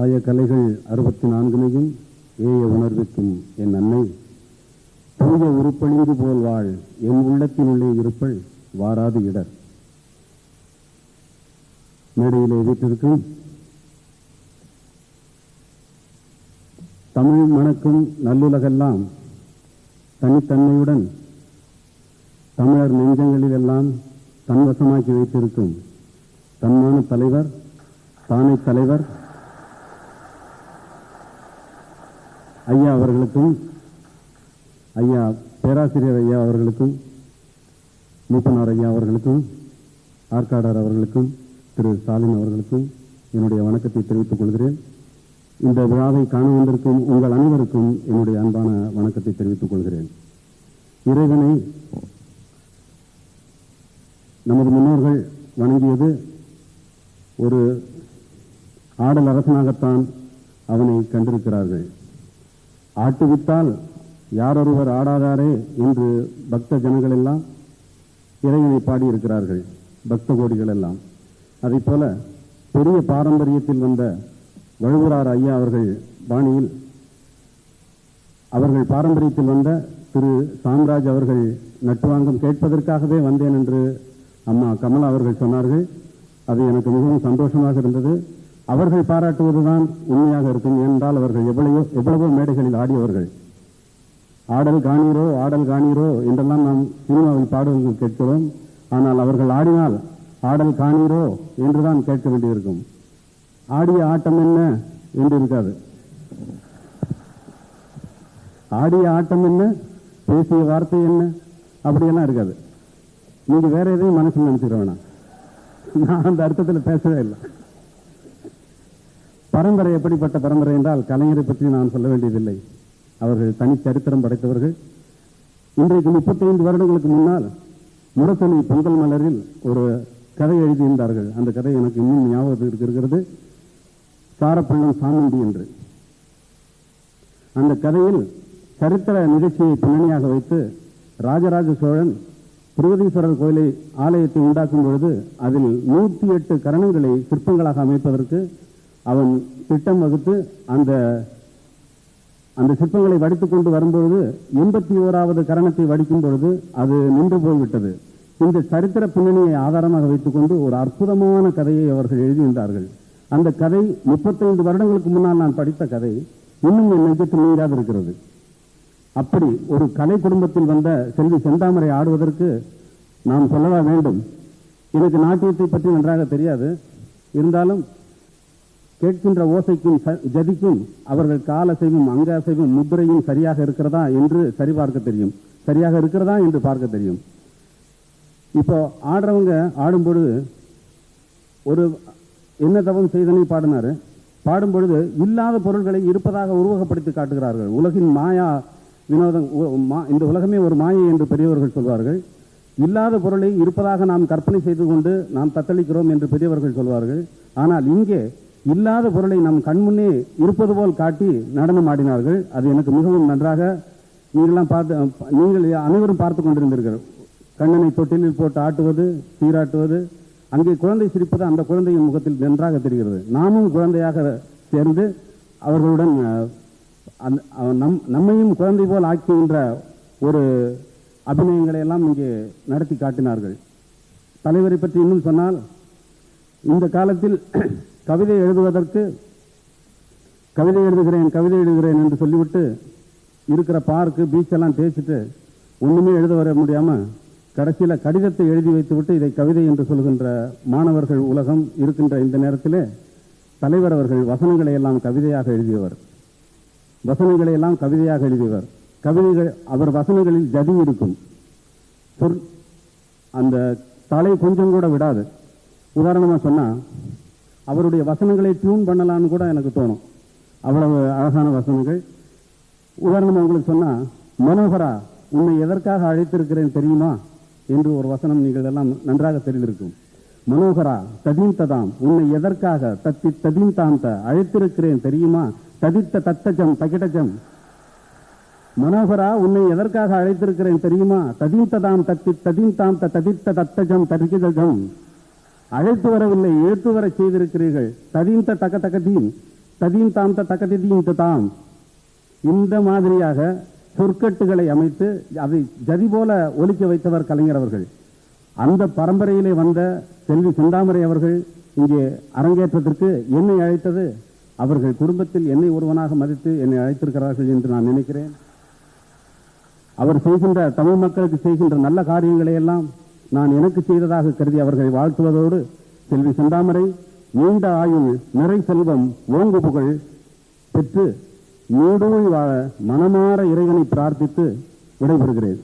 ஆய கலைகள் அறுபத்தி நான்கினையும் ஏய உணர்விக்கும் என் அன்னை. தூய உருப்பழிந்து போல் வாழ் என் உள்ளத்தினுள்ளே இருப்பள் வாராது இடர். மேடையில் வீட்டிற்கும் தமிழ் மணக்கும் நல்லுலகெல்லாம் தனித்தன்மையுடன் தமிழர் நெஞ்சங்களிலெல்லாம் தன்வசமாக்கி வைத்திருக்கும் தன்மான தலைவர் தானை தலைவர் ஐயா அவர்களுக்கும் ஐயா பேராசிரியர் ஐயா அவர்களுக்கும் மூப்பனார் ஐயா அவர்களுக்கும் ஆற்காடர் அவர்களுக்கும் திரு ஸ்டாலின் அவர்களுக்கும் என்னுடைய வணக்கத்தை தெரிவித்துக் கொள்கிறேன். இந்த விழாவை காண வந்திருக்கும் உங்கள் அனைவருக்கும் என்னுடைய அன்பான வணக்கத்தை தெரிவித்துக் கொள்கிறேன். இறைவனை நமது முன்னோர்கள் வணங்கியது ஒரு ஆடல் அரசனாகத்தான் அவனை கண்டிருக்கிறார்கள். ஆட்டுவித்தால் யாரொருவர் ஆடாதாரே என்று பக்த ஜனங்கள் எல்லாம் இறைவனை பாடியிருக்கிறார்கள் பக்த கோடிகள் எல்லாம் அதைப் போல பெரிய பாரம்பரியத்தில் வந்த வழுவூரார் ஐயா அவர்கள் பாணியில் அவர்கள் பாரம்பரியத்தில் வந்த திரு சாம்ராஜ் அவர்கள் நட்டுவாங்கம் கேட்பதற்காகவே வந்தேன் என்று அம்மா கமலா அவர்கள் சொன்னார்கள். அது எனக்கு மிகவும் சந்தோஷமாக இருந்தது. அவர்கள் பாராட்டுவதுதான் உண்மையாக இருக்கும் என்றால் அவர்கள் எவ்வளவோ எவ்வளவோ மேடைகளில் ஆடியவர்கள். ஆடல் காணீரோ ஆடல் காணீரோ என்றெல்லாம் நாம் சினிமாவில் பாடுவதற்கு கேட்கிறோம். ஆனால் அவர்கள் ஆடினால் ஆடல் காணீரோ என்றுதான் கேட்க வேண்டியிருக்கும். ஆடிய ஆட்டம் என்ன என்று இருக்காது. ஆடிய ஆட்டம் என்ன பேசிய வார்த்தை என்ன அப்படியெல்லாம் இருக்காது. நீங்க வேற எதையும் மனசு நினைச்சிட நான் அந்த அர்த்தத்தில் பேசவே இல்லை. பரம்பரை எப்படிப்பட்ட பரம்பரை என்றால் கலைஞரை பற்றி நான் சொல்ல வேண்டியதில்லை. அவர்கள் தனி சரித்திரம் படைத்தவர்கள். இன்றைக்கு முப்பத்தைந்து வருடங்களுக்கு முன்னால் முரசொலி பொங்கல் மலரில் ஒரு கதை எழுதியிருந்தார்கள். அந்த கதை எனக்கு இன்னும் ஞாபகத்துக்கு இருக்கிறது. சாரப்பள்ளம் சாமுண்டி என்று. அந்த கதையில் சரித்திர நிகழ்ச்சியை பின்னணியாக வைத்து ராஜராஜ சோழன் திருவதீஸ்வரர் கோயிலை ஆலயத்தை உண்டாக்கும் பொழுது அதில் நூற்றி எட்டு கரணங்களை சிற்பங்களாக அமைப்பதற்கு அவன் திட்டம் வகுத்து அந்த அந்த சிற்பங்களை வடித்துக் கொண்டு வரும்பொழுது எண்பத்தி ஓராவது கரணத்தை வடிக்கும் பொழுது அது நின்று போய்விட்டது. இந்த சரித்திர பின்னணியை ஆதாரமாக வைத்துக் கொண்டு ஒரு அற்புதமான கதையை அவர்கள் எழுதியிருந்தார்கள். அந்த கதை முப்பத்தைந்து வருடங்களுக்கு முன்னால் நான் படித்த கதை இன்னும் என் நெஞ்சத்தில் நீராது இருக்கிறது அப்படி ஒரு கலை குடும்பத்தில் வந்த செல்வி செந்தாமரை ஆடுவதற்கு நாம் சொல்லவா வேண்டும்? எனக்கு நாட்டியத்தை பற்றி நன்றாக தெரியாது. இருந்தாலும் கேட்கின்ற ஓசைக்கும் ஜதிக்கும் அவர்கள் கால அசைவும் அங்க அசைவும் முத்திரையும் சரியாக இருக்கிறதா என்று சரிபார்க்க தெரியும். சரியாக இருக்கிறதா என்று பார்க்க தெரியும். இப்போ ஆடுறவங்க ஆடும்பொழுது ஒரு என்ன தவம் செய்தனை பாடினார்? பாடும்பொழுது இல்லாத பொருள்களை இருப்பதாக உருவகப்படுத்தி காட்டுகிறார்கள். உலகின் மாயா வினோதம் மா- இந்த உலகமே ஒரு மாயை என்று பெரியவர்கள் சொல்வார்கள். இல்லாத பொருளை இருப்பதாக நாம் கற்பனை செய்து கொண்டு நாம் தத்தளிக்கிறோம் என்று பெரியவர்கள் சொல்வார்கள். ஆனால் இங்கே இல்லாத பொருளை நம் கண்முன்னே இருப்பது போல் காட்டி நடனம் ஆடினார்கள். அது எனக்கு மிகவும் நன்றாக நீங்களாம் பார்த்து நீங்கள் அனைவரும் பார்த்து கொண்டிருந்தீர்கள். கண்ணனை தொட்டிலில் போட்டு ஆட்டுவது சீராட்டுவது அங்கே குழந்தை சிரிப்பது அந்த குழந்தையின் முகத்தில் நன்றாக தெரிகிறது. நாமும் குழந்தையாக சேர்ந்து அவர்களுடன் அந்த- நம் நம்மையும் குழந்தை போல் ஆக்குகின்ற ஒரு அபிநயங்களை எல்லாம் இங்கே நடத்தி காட்டினார்கள். தலைவரை பற்றி இன்னும் சொன்னால் இந்த காலத்தில் கவிதை எழுதுவதற்கு கவிதை எழுதுகிறேன் கவிதை எழுதுகிறேன் என்று சொல்லிவிட்டு இருக்கிற பார்க்கு பீச் எல்லாம் தேய்ச்சிட்டு ஒண்ணுமே எழுத வர முடியாம கடைசியில கடிதத்தை எழுதி வைத்துவிட்டு இதை கவிதை என்று சொல்கின்ற மாணவர்கள் உலகம் இருக்கின்ற இந்த நேரத்திலே தலைவர் அவர்கள் வசனங்களை எல்லாம் கவிதையாக எழுதியவர். வசனங்களை எல்லாம் கவிதையாக எழுதியவர். கவிதைகள் அவர் வசனங்களில் ஜதி இருக்கும். சொற் அந்த தலை கொஞ்சம் கூட விடாது. உதாரணமா சொன்னா அவருடைய வசனங்களை டியூன் பண்ணலாம்னு கூட எனக்கு தோணும். அவ்வளவு அழகான வசனங்கள். உதாரணம் உங்களுக்கு சொன்னா மனோகரா உன்னை எதற்காக அழைத்திருக்கிறேன் தெரியுமா? என்று ஒரு வசனம் நீங்கள் எல்லாம் நன்றாக தெரிந்திருக்கும். மனோகரா ததீந்ததாம் உன்னை எதற்காக தத்தி ததீந்தாந்த அழைத்திருக்கிறேன் தெரியுமா? ததித்த தத்தஜம் தகிடஜம். மனோகரா உன்னை எதற்காக அழைத்திருக்கிறேன் தெரியுமா? ததீந்ததாம் தத்தி தாந்த ததித்த தத்தஜம் தரிகிதஜம் அழைத்து வரவில்லை இழுத்து வர செய்திருக்கிறீர்கள். ததீந்த தக்க தகதீம் ததீம் தாம் தக்கதீம் தாம். இந்த மாதிரியாக சொற்கட்டுகளை அமைத்து அதை ஜதி போல ஒலிக்க வைத்தவர் கலைஞர் அவர்கள். அந்த பரம்பரையிலே வந்த செல்வி செந்தாமரை அவர்கள் இங்கே அரங்கேற்றத்திற்கு என்னை அழைத்தது. அவர்கள் குடும்பத்தில் என்னை ஒருவனாக மதித்து என்னை அழைத்திருக்கிறார்கள் என்று நான் நினைக்கிறேன். அவர் செய்கின்ற தமிழ் மக்களுக்கு செய்கின்ற நல்ல காரியங்களை எல்லாம் நான் எனக்கு செய்ததாக கருதி அவர்களை வாழ்த்துவதோடு செல்வி செந்தாமரை நீண்ட ஆயுள் நிறை செல்வம் ஓங்கு புகழ் பெற்று நீடோய் வாழ மனமாற இறைவனை பிரார்த்தித்து விடைபெறுகிறேன்.